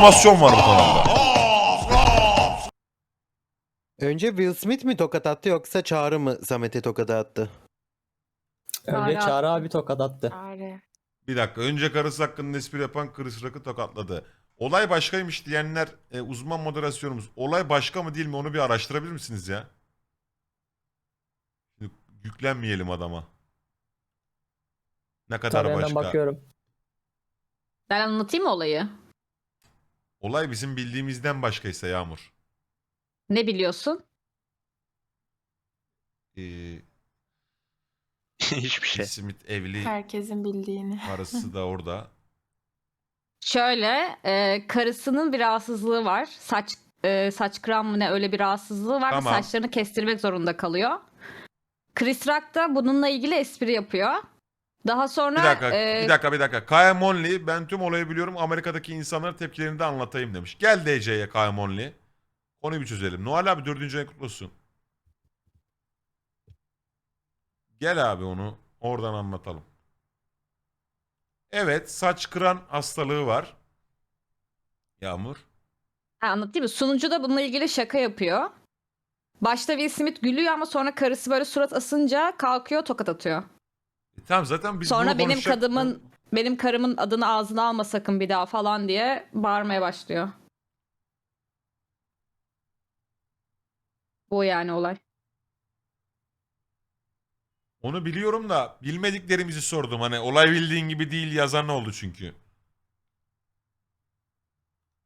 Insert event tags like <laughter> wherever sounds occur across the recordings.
reklamasyon var bu kanalda. Önce Will Smith mi tokat attı yoksa Çağrı mı Samet'e tokat attı? Önce Çağrı Çağrı abi tokat attı. Çağrı. Bir dakika önce karısı hakkında espri yapan Chris Rock'ı tokatladı. Olay başkaymış diyenler e, uzman moderasyonumuz. Olay başka mı değil mi onu bir araştırabilir misiniz ya? Şimdi Yüklenmeyelim adama. Ne kadar Tabii hemen başka. bakıyorum. Ben anlatayım mı olayı? Olay bizim bildiğimizden başkaysa Yağmur. Ne biliyorsun? Ee, <laughs> Hiçbir şey. Smith evli. Herkesin bildiğini. Karısı da orada. Şöyle, e, karısının bir rahatsızlığı var. Saç e, saç kıran mı ne öyle bir rahatsızlığı var. ve Tamam. Saçlarını kestirmek zorunda kalıyor. Chris Rock da bununla ilgili espri yapıyor. Daha sonra Bir dakika, e, bir dakika, bir dakika. Kaya Monley, ben tüm olayı biliyorum. Amerika'daki insanların tepkilerini de anlatayım demiş. Gel DC'ye Kaya Monley. Konuyu bir çözelim. Noel abi dördüncü ay kutlu olsun. Gel abi onu oradan anlatalım. Evet, saç kıran hastalığı var. Yağmur. Ha, anlatayım mı? Sunucu da bununla ilgili şaka yapıyor. Başta Will Smith gülüyor ama sonra karısı böyle surat asınca kalkıyor tokat atıyor. E, tamam zaten biz Sonra bunu benim konuşacak- kadımın benim karımın adını ağzına alma sakın bir daha falan diye bağırmaya başlıyor. Bu yani olay. Onu biliyorum da bilmediklerimizi sordum. Hani olay bildiğin gibi değil yazan ne oldu çünkü.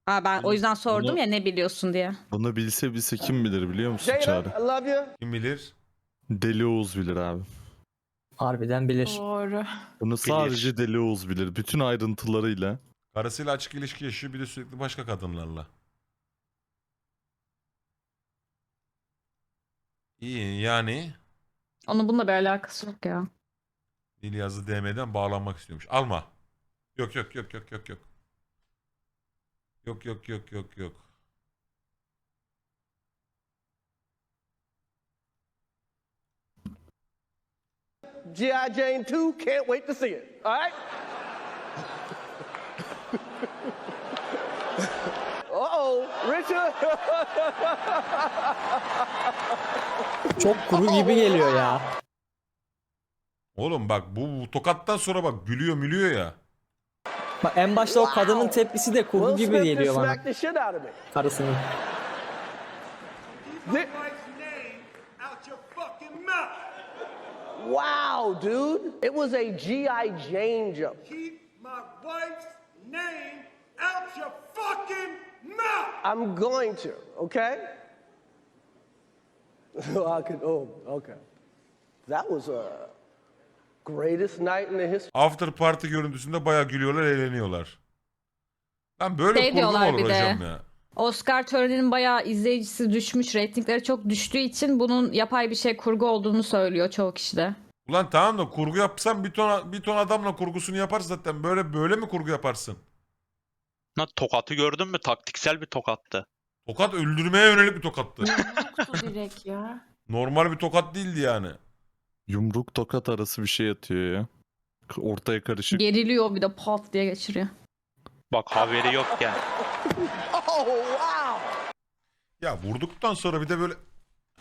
Ha ben o yüzden sordum Bunu- ya ne biliyorsun diye. Bunu bilse bilse kim bilir biliyor musun Çağrı? Kim bilir? Deli Oğuz bilir abi. Harbiden bilir. Doğru. Bunu sadece Deli Oğuz bilir. Bütün ayrıntılarıyla. Karısıyla açık ilişki yaşıyor bir de sürekli başka kadınlarla. İyi yani Onun bununla bir alakası yok ya. yazı DM'den bağlanmak istiyormuş. Alma. Yok yok yok yok yok yok. Yok yok yok yok yok. G.I. Jane 2, can't wait to see it. All right? Uh-oh, Richard. Çok kuru gibi geliyor ya. Oğlum bak bu, bu tokattan sonra bak gülüyor mülüyor ya. Bak en başta o kadının tepkisi de kuru Will gibi geliyor bana. Karısının. Thi- Wow, dude. It was a G.I. Jane jump. Keep my wife's name out your fucking mouth! I'm going to, okay? <laughs> I could, oh, okay. That was a greatest night in the history. After party görüntüsünde bayağı gülüyorlar eğleniyorlar. Ben böyle Şey kurgu mu diyorlar olur bir de. hocam ya? Oscar töreninin bayağı izleyicisi düşmüş, reytingleri çok düştüğü için bunun yapay bir şey kurgu olduğunu söylüyor çoğu kişi de. Ulan tamam da kurgu yapsan bir ton, bir ton adamla kurgusunu yaparsın zaten. Böyle böyle mi kurgu yaparsın? Lan tokatı gördün mü? Taktiksel bir tokattı. Tokat öldürmeye yönelik bir tokattı. Yoktu direkt ya. Normal bir tokat değildi yani. Yumruk tokat arası bir şey atıyor ya. Ortaya karışık. Geriliyor bir de pat diye geçiriyor. Bak haberi yokken. <laughs> Oh, wow. Ya vurduktan sonra bir de böyle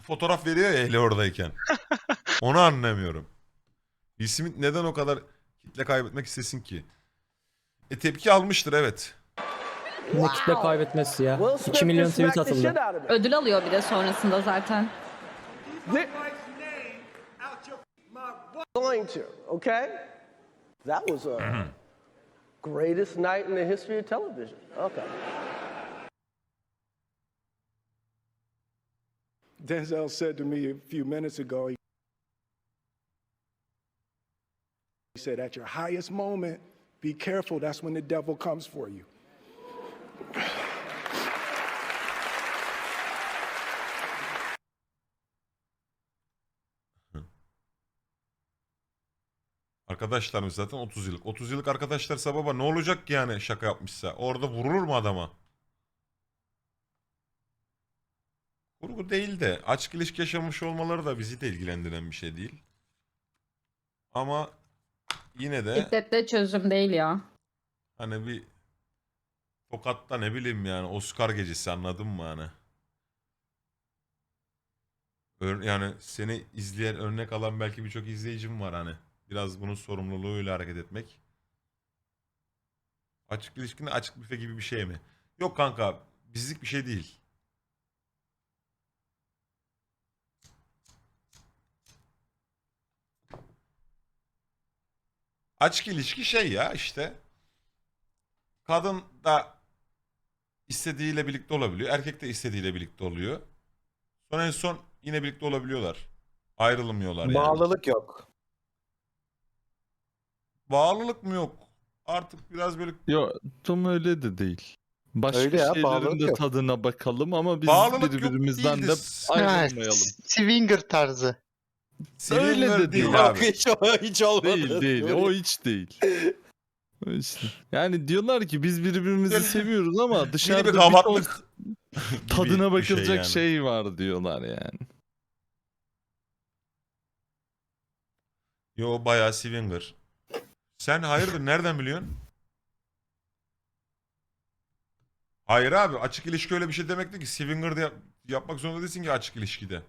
fotoğraf veriyor ya eli oradayken. <laughs> Onu anlamıyorum. Will Smith neden o kadar kitle kaybetmek istesin ki? E tepki almıştır evet. Ne kitle kaybetmesi ya. Will 2 Smith milyon tweet atıldı. Ödül alıyor bir de sonrasında zaten. Going to, okay? That was a greatest night in the history of television. Okay. Denzel said to me a few minutes ago, he said, At your highest moment, be careful. That's when the devil comes for you. Arkadaşlarımız zaten 30 yıllık. 30 yıllık arkadaşlarsa baba ne olacak ki yani şaka yapmışsa? Orada vurulur mu adama? Kurgu değil de açık ilişki yaşamış olmaları da bizi de ilgilendiren bir şey değil. Ama yine de Şiddetle çözüm değil ya. hani bir Tokat'ta ne bileyim yani Oscar gecesi anladın mı hani? Ör- yani seni izleyen örnek alan belki birçok izleyicim var hani. Biraz bunun sorumluluğuyla hareket etmek. Açık ilişkinin açık büfe gibi bir şey mi? Yok kanka bizlik bir şey değil. Açık ilişki şey ya işte. Kadın da istediğiyle birlikte olabiliyor. Erkek de istediğiyle birlikte oluyor. Sonra en son yine birlikte olabiliyorlar. Ayrılmıyorlar yani. Bağlılık yok. Bağlılık mı yok? Artık biraz böyle Yo tam öyle de değil. Başka Öyle ya, bağlılık şeylerin de yok. tadına bakalım ama biz bağlılık yok birbirimizden de de ayrılmayalım. Swinger tarzı. Swinger Öyle de değil değil. Yok abi. hiç, hiç olmadı. Değil değil o hiç değil. <laughs> O işte. Yani diyorlar ki biz birbirimizi Böyle- seviyoruz ama dışarıda bir bir ton <laughs> gibi tadına bir şey bakılacak yani. şey var diyorlar yani. Yo bayağı swinger. Sen hayırdır nereden biliyorsun? Hayır abi açık ilişki öyle bir şey demek değil ki. Swinger de yap- yapmak zorunda değilsin ki açık ilişkide.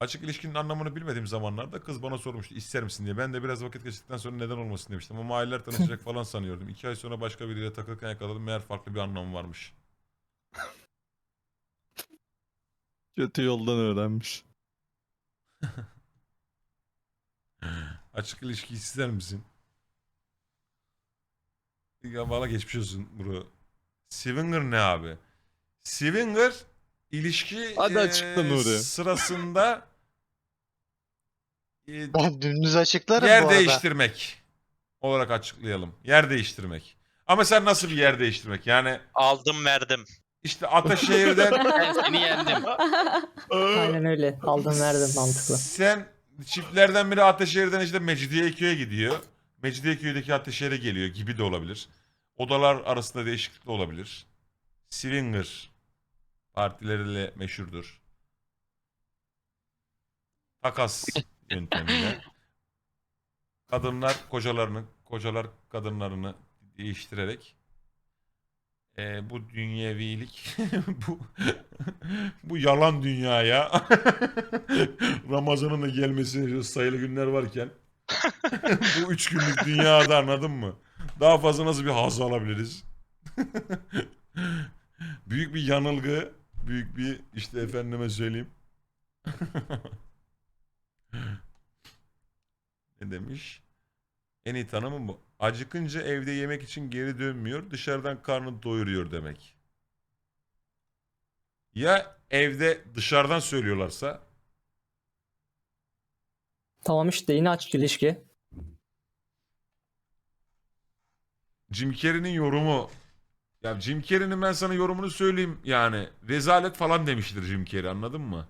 Açık ilişkinin anlamını bilmediğim zamanlarda kız bana sormuştu ister misin diye. Ben de biraz vakit geçtikten sonra neden olmasın demiştim. Ama aileler tanışacak <laughs> falan sanıyordum. İki ay sonra başka biriyle takılırken yakaladım. Meğer farklı bir anlamı varmış. Kötü yoldan öğrenmiş. <laughs> Açık ilişki ister misin? Ya valla geçmiş olsun bro. Swinger ne abi? Swinger ilişki Hadi eee, açıkla Nuri. sırasında eee, <laughs> Ben dümdüz açıklarım bu yer arada. değiştirmek olarak açıklayalım. Yer değiştirmek. Ama sen nasıl bir yer değiştirmek? Yani Aldım verdim. işte Ataşehir'den <laughs> Ben seni yendim. Aynen öyle. Aldım verdim mantıklı. Sen çiftlerden biri Ataşehir'den işte Mecidiyeköy'e gidiyor. Mecidiyeköy'deki Ataşehir'e geliyor gibi de olabilir. Odalar arasında değişiklik de olabilir. Swinger partileriyle meşhurdur. Takas yöntemiyle. Kadınlar kocalarını, kocalar kadınlarını değiştirerek e, bu dünyevilik <laughs> bu <laughs> bu yalan dünyaya <laughs> Ramazan'ın da gelmesine sayılı günler varken bu üç günlük dünyada anladın mı? Daha fazla nasıl bir haz alabiliriz? büyük bir yanılgı, büyük bir işte efendime söyleyeyim. ne demiş? En iyi tanımı bu. Acıkınca evde yemek için geri dönmüyor, dışarıdan karnını doyuruyor demek. Ya evde dışarıdan söylüyorlarsa Tamam işte yine açık ilişki. Jim Carrey'nin yorumu ya Jim Carrey'nin ben sana yorumunu söyleyeyim yani rezalet falan demiştir Jim Carrey anladın mı?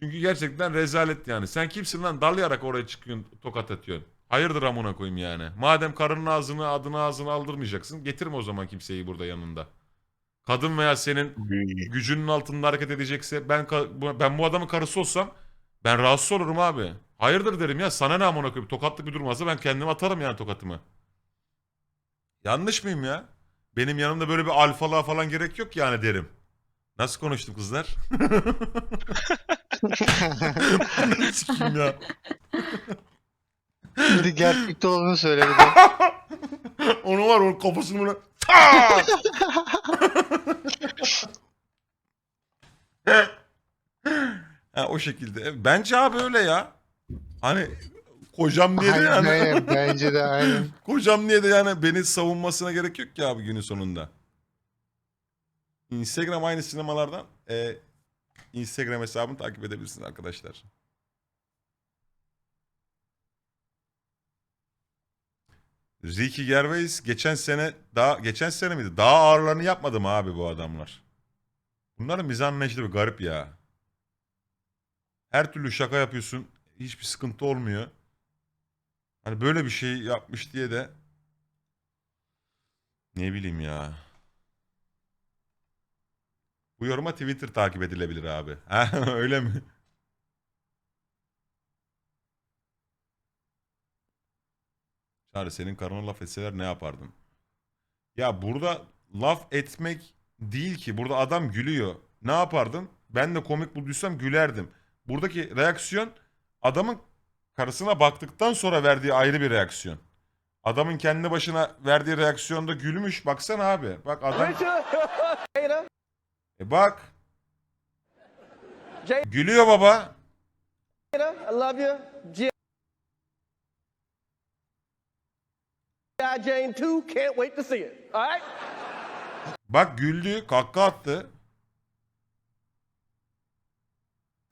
Çünkü gerçekten rezalet yani. Sen kimsin lan dalayarak oraya çıkıyorsun tokat atıyorsun. Hayırdır amına koyayım yani. Madem karının ağzını adını ağzını aldırmayacaksın getirme o zaman kimseyi burada yanında. Kadın veya senin gücünün altında hareket edecekse ben ben bu adamın karısı olsam ben rahatsız olurum abi. Hayırdır derim ya sana ne amına koyayım tokatlık bir durum varsa ben kendim atarım yani tokatımı. Yanlış mıyım ya? Benim yanımda böyle bir alfalığa falan gerek yok yani derim. Nasıl konuştum kızlar? <laughs> <laughs> Ya. Şimdi gerçekte olduğunu söyle bir de. <laughs> Onu var onun kafasını böyle Tak! <laughs> ha, o şekilde. Bence abi öyle ya. Hani kocam diye de yani. Aynen, <laughs> bence de aynen. Kocam diye de yani beni savunmasına gerek yok ki abi günün sonunda. Instagram aynı sinemalardan e, Instagram hesabını takip edebilirsiniz arkadaşlar. Ricky Gervais geçen sene daha geçen sene miydi? Daha ağırlarını yapmadı mı abi bu adamlar? Bunların mizah anlayışı bir garip ya. Her türlü şaka yapıyorsun. Hiçbir sıkıntı olmuyor. Hani böyle bir şey yapmış diye de ne bileyim ya. Bu yoruma Twitter takip edilebilir abi. <laughs> Öyle mi? Çağrı senin karına laf etseler ne yapardın? Ya burada laf etmek değil ki. Burada adam gülüyor. Ne yapardın? Ben de komik bulduysam gülerdim. Buradaki reaksiyon adamın karısına baktıktan sonra verdiği ayrı bir reaksiyon. Adamın kendi başına verdiği reaksiyonda gülmüş. Baksana abi. Bak adam... <laughs> E bak. Gülüyor baba. I love you. G. I Jane 2, can't wait to see it. All right? Bak güldü. Kakka attı.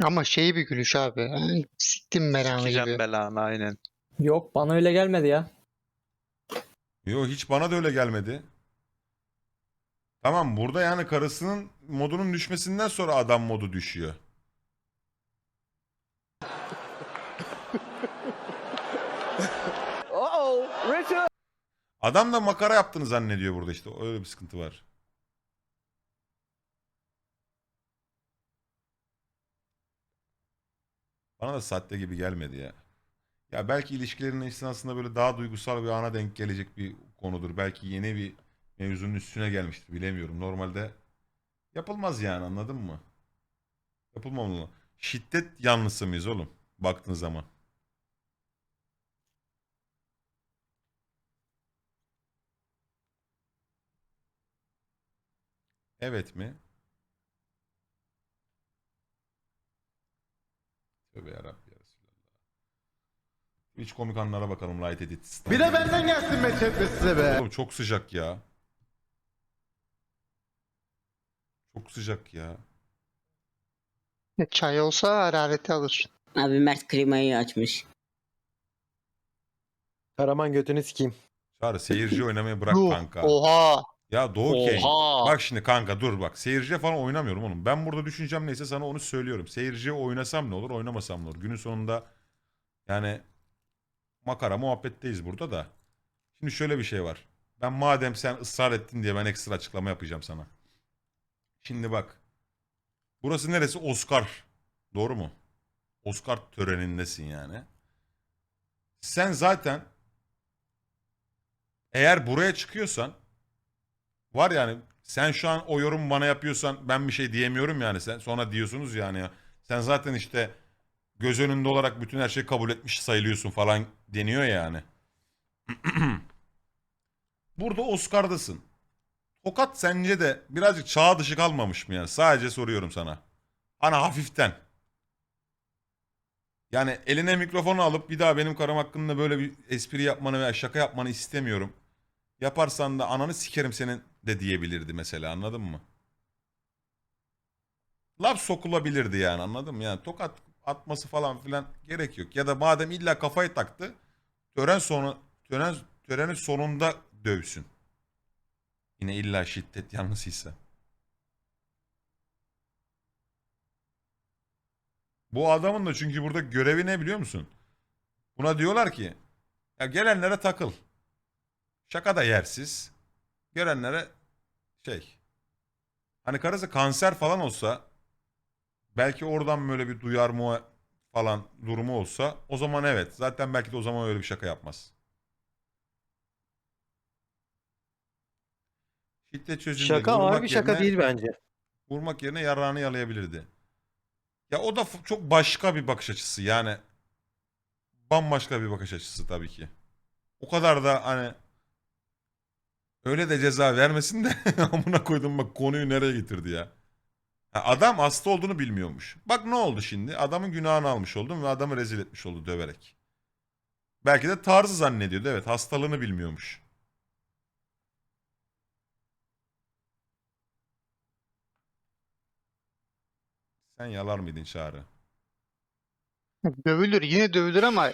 Ama şey bir gülüş abi. Siktim belanı Sikeceğim gibi. belanı aynen. Yok bana öyle gelmedi ya. Yo hiç bana da öyle gelmedi. Tamam burada yani karısının modunun düşmesinden sonra adam modu düşüyor. Uh-oh, Richard. Adam da makara yaptığını zannediyor burada işte. Öyle bir sıkıntı var. Bana da sahte gibi gelmedi ya. Ya belki ilişkilerin esnasında böyle daha duygusal bir ana denk gelecek bir konudur. Belki yeni bir mevzunun üstüne gelmiştir. Bilemiyorum. Normalde yapılmaz yani anladın mı? Yapılmamalı. Şiddet yanlısı mıyız oğlum? Baktığın zaman. Evet mi? Tövbe yarabbi ya Resulallah. Hiç komik anlara bakalım Light Edit. Bir de benden gelsin be size be. Oğlum çok sıcak ya. Çok sıcak ya. Çay olsa harareti alır. Abi Mert klimayı açmış. Karaman götünü sikeyim. Çağrı seyirci oynamayı bırak Yuh, kanka. Oha. Ya Doğu Kane. Oha. Bak şimdi kanka dur bak. Seyirciye falan oynamıyorum oğlum. Ben burada düşüncem neyse sana onu söylüyorum. Seyirciye oynasam ne olur, oynamasam ne olur. Günün sonunda yani makara muhabbetteyiz burada da. Şimdi şöyle bir şey var. Ben madem sen ısrar ettin diye ben ekstra açıklama yapacağım sana. Şimdi bak. Burası neresi? Oscar. Doğru mu? Oscar törenindesin yani. Sen zaten eğer buraya çıkıyorsan var yani sen şu an o yorum bana yapıyorsan ben bir şey diyemiyorum yani sen sonra diyorsunuz yani ya. Sen zaten işte göz önünde olarak bütün her şeyi kabul etmiş sayılıyorsun falan deniyor yani. <clears throat> Burada Oscar'dasın. Tokat sence de birazcık çağ dışı kalmamış mı yani? Sadece soruyorum sana. Hani hafiften. Yani eline mikrofonu alıp bir daha benim karım hakkında böyle bir espri yapmanı veya şaka yapmanı istemiyorum. Yaparsan da ananı sikerim senin de diyebilirdi mesela anladın mı? Laf sokulabilirdi yani anladın mı? Yani tokat atması falan filan gerek yok. Ya da madem illa kafayı taktı tören sonu tören törenin sonunda dövsün. Yine illa şiddet yanlısıysa. Bu adamın da çünkü burada görevi ne biliyor musun? Buna diyorlar ki ya gelenlere takıl. Şaka da yersiz. Görenlere şey. Hani karısı kanser falan olsa belki oradan böyle bir duyar mı falan durumu olsa o zaman evet. Zaten belki de o zaman öyle bir şaka yapmaz. Şiddet çözümü Şaka ağır bir şaka değil bence. vurmak yerine yarağını yalayabilirdi. Ya o da çok başka bir bakış açısı yani. Bambaşka bir bakış açısı tabii ki. O kadar da hani öyle de ceza vermesin de <laughs> amına koydum bak konuyu nereye getirdi ya. Ha, adam hasta olduğunu bilmiyormuş. Bak ne oldu şimdi? Adamın günahını almış oldum ve adamı rezil etmiş oldu döverek. Belki de tarzı zannediyordu. Evet hastalığını bilmiyormuş. Sen yalar mıydın Çağrı? Dövülür yine dövülür ama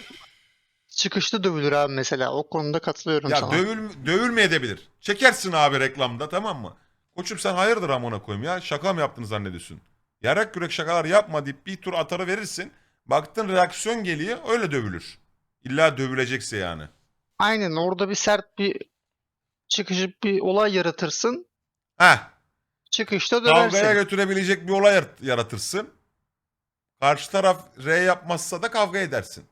çıkışta dövülür abi mesela. O konuda katılıyorum Ya sana. dövül, dövülmeyebilir. Çekersin abi reklamda tamam mı? Koçum sen hayırdır amına koyayım ya? Şaka mı yaptığını zannediyorsun? Yarak yürek şakalar yapma deyip bir tur atarı verirsin. Baktın reaksiyon geliyor öyle dövülür. İlla dövülecekse yani. Aynen orada bir sert bir çıkışıp bir olay yaratırsın. Heh Çıkışta kavgaya döversin. götürebilecek bir olay yar- yaratırsın. Karşı taraf R yapmazsa da kavga edersin.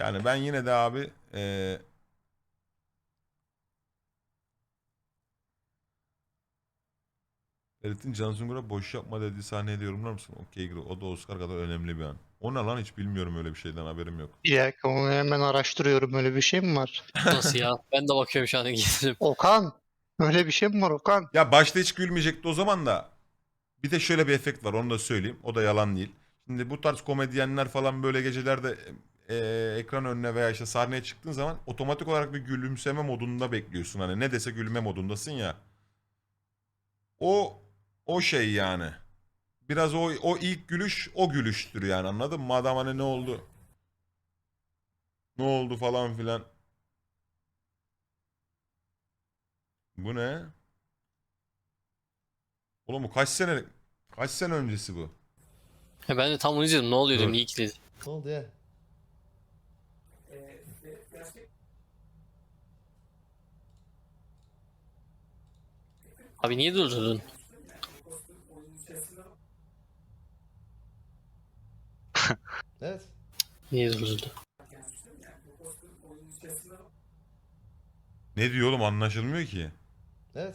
Yani ben yine de abi eee Ferit'in Can Sungur'a boş yapma dediği sahneyi de yorumlar mısın? Okey. O da Oscar kadar önemli bir an. O ne lan hiç bilmiyorum öyle bir şeyden haberim yok. Bir dakika onu hemen araştırıyorum. Öyle bir şey mi var? <laughs> Nasıl ya? Ben de bakıyorum şu an <laughs> İngilizce. Okan. Öyle bir şey mi var Okan? Ya başta hiç gülmeyecekti o zaman da. Bir de şöyle bir efekt var onu da söyleyeyim. O da yalan değil. Şimdi bu tarz komedyenler falan böyle gecelerde e, ekran önüne veya işte sahneye çıktığın zaman otomatik olarak bir gülümseme modunda bekliyorsun. Hani ne dese gülme modundasın ya. O o şey yani. Biraz o o ilk gülüş o gülüştür yani anladın mı? Adam hani ne oldu? Ne oldu falan filan. Bu ne? Oğlum bu kaç sene kaç sene öncesi bu? Ben de tam onu izledim. Ne oluyor dedim. Dur. İyi ki dedim. Ne oldu ya? Abi niye durdurdun? <laughs> Evet. Niye durdurdun? Ne diyor oğlum anlaşılmıyor ki. Evet.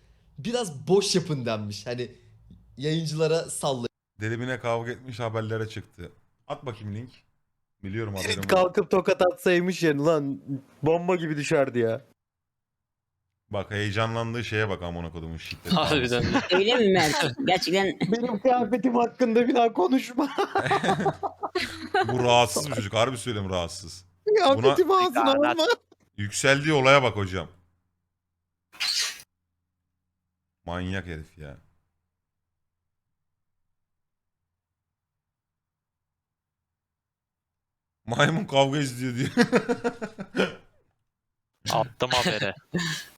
biraz boş yapın denmiş. Hani yayıncılara sallayın. Delibine kavga etmiş haberlere çıktı. At bakayım link. Biliyorum haberim var. kalkıp tokat atsaymış yani lan bomba gibi düşerdi ya. Bak heyecanlandığı şeye bak amına kodumun şiddet. Harbiden. de. <laughs> Öyle mi Mert? Gerçekten Benim kıyafetim hakkında bir daha konuşma. <laughs> Bu rahatsız bir çocuk. Harbi söyleyeyim rahatsız. Kıyafetimi ağzına alma. Yükseldiği olaya bak hocam. Manyak herif ya. Maymun kavga izliyor diyor. Attım habere. <laughs>